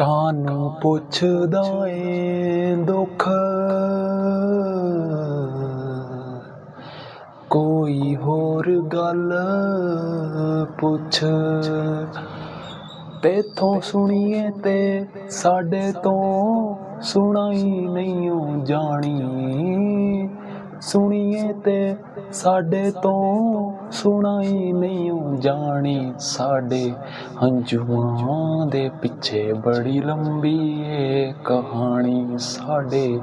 ਕਾਨੂੰ ਪੁੱਛਦਾ ਏ ਦੁੱਖ। ਕੋਈ ਹੋਰ ਗੱਲ ਪੁੱਛ। ਤੇਥੋਂ ਸੁਣੀਏ ਤੇ ਸਾਡੇ ਤੋਂ ਸੁਣਾਈ ਨਹੀਂ ਜਾਣੀ ਸੁਣੀਏ ਤੇ ਸਾਡੇ ਤੋਂ ਸੁਣਾਈ ਨਹੀਂ ਜਾਣੀ। ਸਾਡੇ ਹੰਝੂਆਂ ਦੇ ਪਿੱਛੇ ਬੜੀ ਲੰਬੀ ਏ ਕਹਾਣੀ। ਸਾਡੇ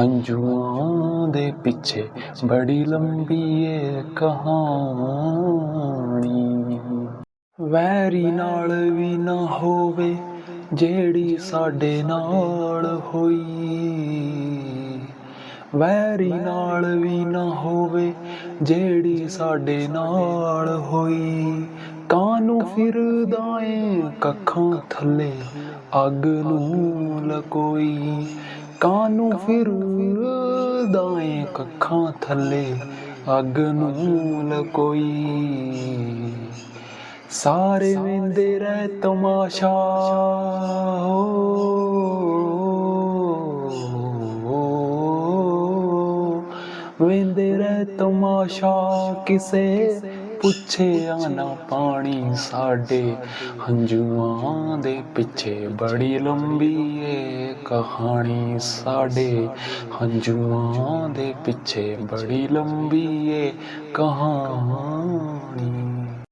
ਹੰਝੂਆਂ ਦੇ ਪਿੱਛੇ ਬੜੀ ਲੰਬੀ ਏ ਕਹਾਣੀ। ਵੈਰੀ ਨਾਲ ਵੀ ਨਾ ਹੋਵੇ ਜਿਹੜੀ ਸਾਡੇ ਨਾਲ ਹੋਈ। ਵੈਰੀ ਨਾਲ ਵੀ ਨਾ ਹੋਵੇ, ਜਿਹੜੀ ਸਾਡੇ ਨਾਲ ਹੋਈ। ਕਾਨੂੰ ਫਿਰਦਾ ਏ ਕੱਖਾਂ ਥੱਲੇ, ਅੱਗ ਨੂੰ ਲਕੋਈ। ਕਾਨੂੰ ਫਿਰਦਾ ਏ ਕੱਖਾਂ ਥੱਲੇ, ਅੱਗ ਨੂੰ ਲਕੋਈ। ਸਾਰੇ ਵੇਂਦੇ ਰਹਿ ਤਮਾਸ਼ਾ ਵੇਂਦੇ ਰਹਿ ਤਮਾਸ਼ਾ ਕਿਸੇ, ਪੁੱਛਿਆ ਨਾ ਪਾਣੀ ਸਾਡੇ ਹੰਝੂਆਂ ਦੇ ਪਿੱਛੇ ਬੜੀ ਲੰਬੀ ਏ ਕਹਾਣੀ ਸਾਡੇ ਹੰਝੂਆਂ ਦੇ ਪਿੱਛੇ ਬੜੀ ਲੰਬੀ ਏ ਕਹਾਣੀ